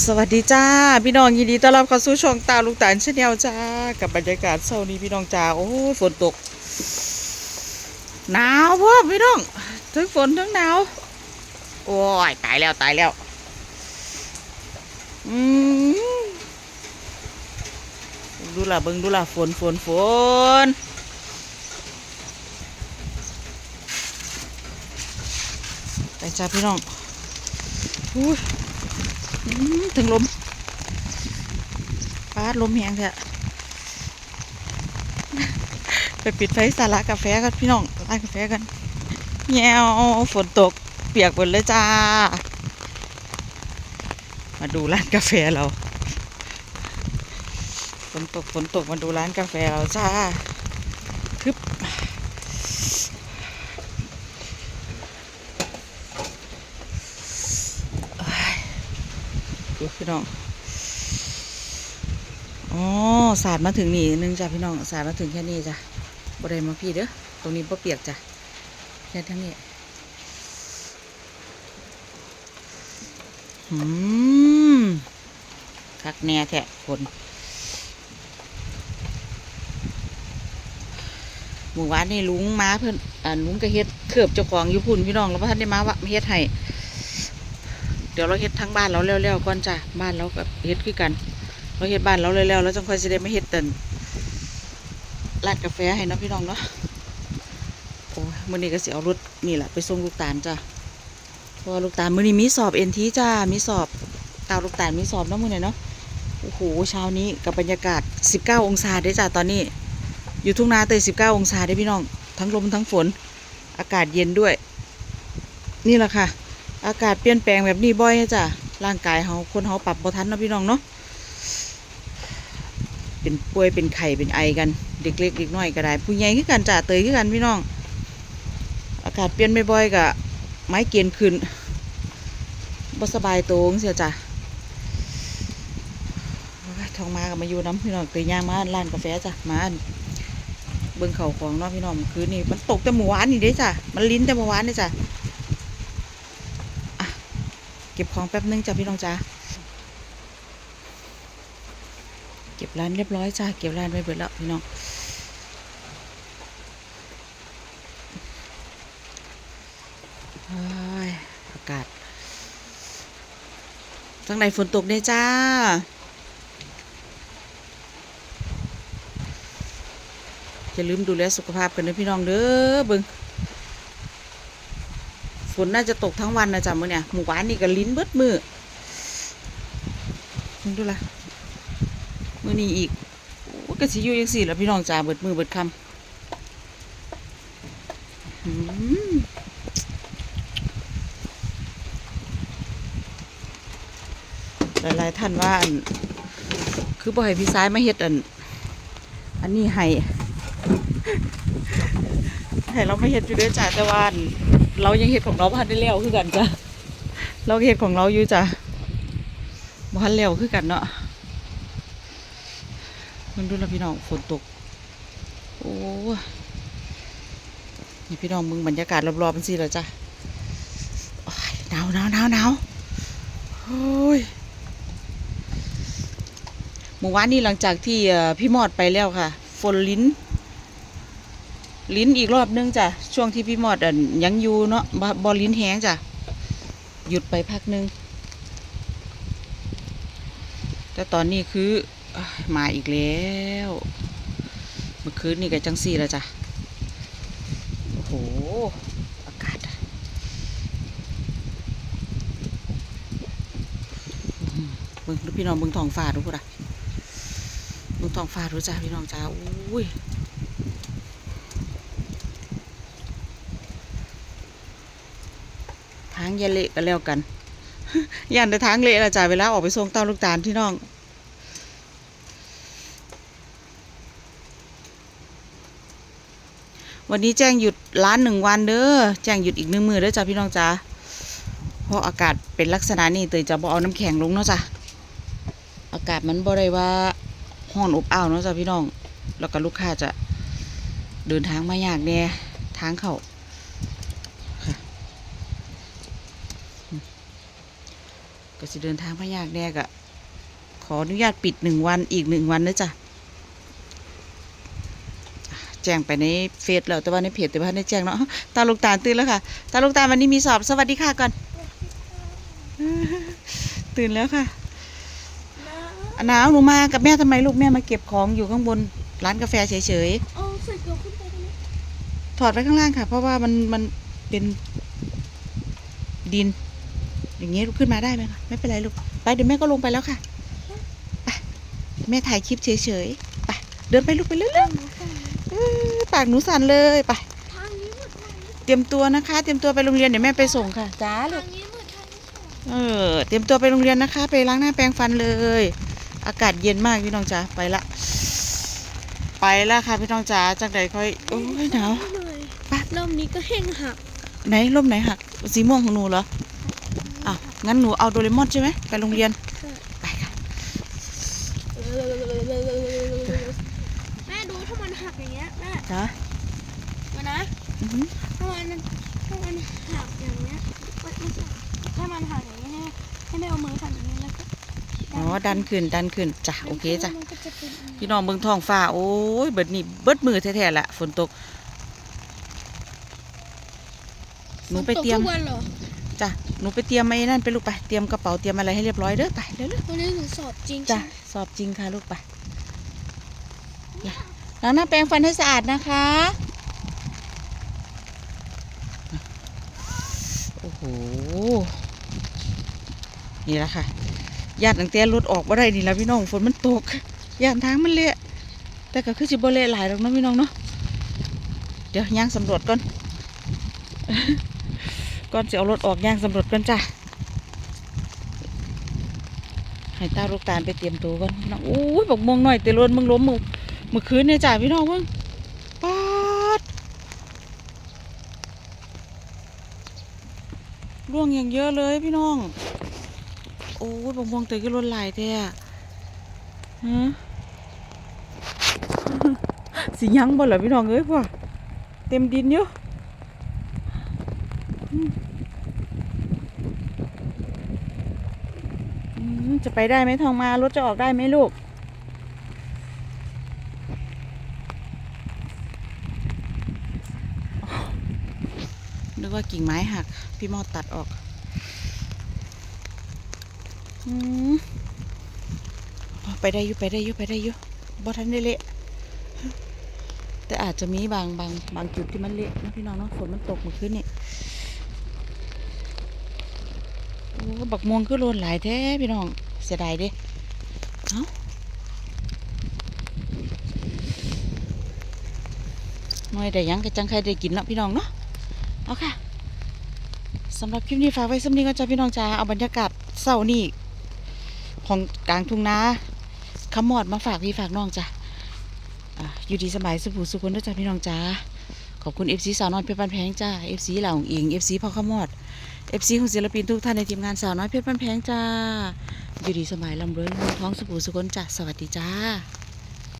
สวัสดีจ้า พี่น้องยินดีต้อนรับเข้าสู่ช่องตาลูกตาลชาแนลจ้า กับบรรยากาศเช้านี้พี่น้องจ้าโอ้ฝนตก หนาวพ่อพี่น้องทั้งฝนทั้งหนาวโอ้ยตายแล้วตายแล้วอืมดูล่ะเบิ่งดูล่ะฝนฝนฝนไปจ้าพี่น้องอุ้ย ถึงลมปาดลมแหงเถอะไปปิดไฟสาระกาแฟกันพี่น้องร้านกาแฟกันแยวฝนตกเปียกหมดเลยจ้า มาดูร้านกาแฟเรา ฝนตกฝนตกมาดูร้านกาแฟเราจ้าคึบดู พี่น้องอ๋อสาดมาถึงนี่นึงจ้ะพี่น้องสาดมาถึงแค่นี้จ้ะบ่ได้มาพี่เด้อตรงนี้บ่เปียกจ้ะแค่ทั้งนี้อืมคักแน่แท้ฝนหมู่บ้านนี่ลุงมาเพิ่นอ่าลุงก็เฮ็ดเคือบเจ้าของอยู่พุ่นพี่น้องแล้วพ่ท่านได้มาว่าเฮ็ดให้ เดี๋ยวเราเฮ็ดทั้งบ้านเราเร็วๆก่อนจ้ะบ้านเรากับเฮ็ดคือกัน เราเฮ็ดบ้านเราเร็วๆแล้วจังค่อยสิได้มาเฮ็ดเต็นร้านกาแฟให้นะพี่น้องเนาะโอ้มื้อนี้ก็สิเอารถนี่แหละไปส่งลูกตาลจ้ะเพราะว่าลูกตาลมื้อนี้มีสอบเอ็นทีจ้ามีสอบตาลูกตาลมีสอบเนาะมื้อนี้เนาะโอ้โหเช้านี้กับบรรยากาศ 19 องศาเด้จ้ะตอนนี้ อยู่ทุ่งนาเตย19 องศาเด้พี่น้อง ทั้งลมทั้งฝนอากาศเย็นด้วย นี่แหละค่ะ อากาศเปลี่ยนแปลงแบบนี้บ่อยนะจ้ะร่างกายเฮาคนเฮาปรับบ่ทันนะพี่น้องเนาะเป็นป่วยเป็นไข้เป็นไอกัน เด็กเล็กเด็กน้อยก็ได้ผู้ใหญ่คือกันจ้ะเตยคือกันพี่น้อง อากาศเปลี่ยนบ่อยๆก็ไม้เกณฑ์ขึ้นบ่สบายตัวจังเสียจ้ะทองมากับมาอยู่น้ำพี่น้องเคยย่างมาร้านกาแฟจ้ะมาเบิ่งเขาของเนาะพี่น้องคือคืนนี่มันตกแต่เมื่วานนี่เด้จ้ะมันลิ้นแต่เมื่วานนี่จ้ะอะ ก็บของแป๊บนึงจ้ะพี่น้องจ้ะเก็บร้านเรียบร้อยจ้ะเก็บร้านไว้เบิดแล้วพี่น้องอากาศทั้งในฝนตกเนี่ยจ้าอย่าลืมดูแลสุขภาพกันนะพี่น้องเด้อเบิง ฝนน่าจะตกทั้งวันนะจ๊ะมื้อเนี่ยหมู่บ้านนี่ก็ลิ้นเบิดมือดูละมือนี้อีกโอ้ก็สิอยู่ยังสี่แล้วพี่น้องจ้าเบิดมือเบิดคำอืมหลายๆท่านว่าคือบ่ให้พี่ซ้ายมาเฮ็ดอัน อันนี้ให้ ให้เราไม่เฮ็ดอยู่ด้วยจ้ะแต่ว่านเรายังเฮ็ดของเราบ่ทันได้แล้วคือกันจ้ะเราเฮ็ดของเราอยู่จ้ะบันแล้วคือกันเนาะมันดูแล้วพี่น้องฝนตก โอ้ยนี่พี่น้องมึงบรรยากาศรอบๆมันสิแล้วจ้ะหนาวหนาวหนาวหนาวโอ้ยเมื่อวานนี้หลังจากที่พี่มอดไปแล้วค่ะ ฝนลิ้น ลิ้นอีกรอบนึงจ้ะช่วงที่พี่มอดอันยังอยู่เนาะบบอลลิ้นแห้งจ้ะหยุดไปพักนึง แต่ตอนนี้คืออมาอีกแล้วเมื่อคืนนี่ก็จังสี่แล้วจ้ะโอ้โหอากาศมเบิ่งพี่น้องเบิ่งทองฟ้าดูพุ่นอะมึงทองฟ้ารู้จ้าพี่น้องจ้าอุ้ยางยาเละกันแล้วกันยันแต่ทางเละละจ้าเวลาออกไปส่งเต้าลูกตาลที่น้องวันนี้แจ้งหยุดร้านหนึ่งวันเด้อแจ้งหยุดอีกหนึ่งมือเด้อจ้าพี่น้องจ้าเพราะอากาศเป็นลักษณะนี้เตยจะบอเอาน้ำแข็งลงเนาะจ้าอากาศมันบ่ได้ว่าห้อนอบอ้าวเนาะจ้ะพี่น้อง แล้วก็ลูกค้าจะเดินทางมายากแน่ทางเขา ค่ะก็สิเดินทางพยากแน่กะขออนุญาตปิดหนึ่งวันอีกหนึ่งวันนะจ๊ะแจ้งไปในเฟซแล้วแต่ว่าในเพจแต่ว่าในแจ้งเนาะตาลูกตาตื่นแล้วค่ะ ตาลูกตาวันนี้มีสอบสวัสดีค่ะก่อน ตื่นแล้วค่ะหนาวหนูมากับแม่ทำไมลูกแม่มาเก็บของอยู่ข้างบนร้านกาแฟเฉยเอาใส่เกลือขึ้นไปได้ไหมๆถอดไว้ข้างล่างค่ะ เพราะว่ามันมันเป็นดิน อย่างงี้ลูกขึ้นมาได้ไหมคะไม่เป็นไรลูกไปเดี๋ยวแม่ก็ลงไปแล้วค่ะไปแม่ถ่ายคลิปเฉยๆไปเดินไปลูกไปเรื่อยหนูใส่ๆเอ้ยปากหนูสั่นเลยไปทางนี้หมดทางนี้เตรียมตัวนะคะ เตรียมตัวไปโรงเรียนเดี๋ยวแม่ไปส่งค่ะจ้าลูทากงนี้หมดทางนี้ค่ะเออเตรียมตัวไปโรงเรียนนะคะ ไปล้างหน้าแปรงฟันเลย อากาศเย็นมากพี่น้องจ๋าไปละ ไปละค่ะพี่น้องจ๋าจากไหนค่อยโอ้ยหนาวเหนื่อยไปรอบนี้ก็แห้งหัก ไหนร่มไหนหัก สีม่วงของหนูเหรออ้าว งั้นหนูเอาโดเรมอนใช่ไหมไปโรงเรียนไปค่ะแม่ดูถ้ามันหักอย่างเงี้ยแม่จ้ามานะอือหือถ้ามันถ้ามันหักอย่างเงี้ยไม่ไม่ใช่ถ้ามันหักอย่างเงี้ยให้ให้แม่เอามือสั่นอย่างนี้แล้วก็อ๋อดันขึ้นดันขึ้นจ้ะโอเคจ้ะมันก็จะเป็นอย่างนี้พี่น้องเบิ่งท้องฟ้าโอ้ยเบิดนี่เบิดมือแท้ๆละฝนตกหนูไปเตรียม ฝนกทุกวันเหรอ จ้ะหนูไปเตรียมไอ้นั่นไปลูกไปเตรียมกระเป๋าเตรียมอะไรให้เรียบร้อยเด้อไปเร็วๆ วันนี้หนูสอบจริงจ้ะใช่ไหมสอบจริงค่ะลูกไปล้างหน้าแปรงฟันให้สะอาดนะคะ โอ้โห นี่แหละค่ะญาติตั้งแต่รถออกมาได้นี่แล้วพี่น้องฝนมันตกญาติทางมันเละแต่ก็คือสิบ่เละหลายหรอกเนาะพี่น้องเนาะ เดี๋ยวย่างสำรวจก่อน ก่อนจะเอารถออกย่างสำรวจก่อนจ้ะให้ตาลูกตาลไปเตรียมตัวก่อนน้องโอ้ยบอกมงหน่อยแต่ล้นมึงล้มมือเมื่อคืนเนี่ยจ้าพี่น้องมึงป๊าดร่วงอย่างเยอะเลยพี่น้อง โอ้ยบอกมงแต่ก็ล้นหลายแท้อะฮะสิยังบ่เหรอพี่น้องเอ้ยพ่อเต็มดินอยู่อืมอืม จะไปได้ไหมทองมารถจะออกได้ไหมลูก นึกว่ากิ่งไม้หัก พี่มอดตัดออกอไปได้อยู่ไปได้อยู่ไปได้อยู่บ่ทันได้เละแต่อาจจะมีบางบางบางจุดที่มันเละนะพี่น้องเนาะฝนมันตกเมื่อคืนนี่โอ้บักม่วงคือโลนหลายแท้พี่น้อง เสียดายด้เอ้าหน่อยได้ยังก็จังใครได้กินเนาะพี่น้องเนาะเอาค่ะสำหรับคลิปนี้ฝากไว้สำนี้ก็จะพี่น้องจ้าเอาบรรยากาศเศร้านี่ของกลางทุ่งนาขมอดมาฝากพี่ฝากน้องจ้ะอะอยู่ดีสบายสุขสุขคนด้วยจ้าพี่น้องจ้า ขอบคุณเอฟซีสาวน้อยเพชรบ้านแพงจ้าเอฟซีเหล่าของอิงเอฟซีพ่อขมอดเอฟซีของศิลปินทุกท่านในทีมงานสาวน้อยเพชรบ้านแพงจ้า อยู่ดีสมัยลำรวยเงินท้องสุขสุขคนจ้าสวัสดีจ้า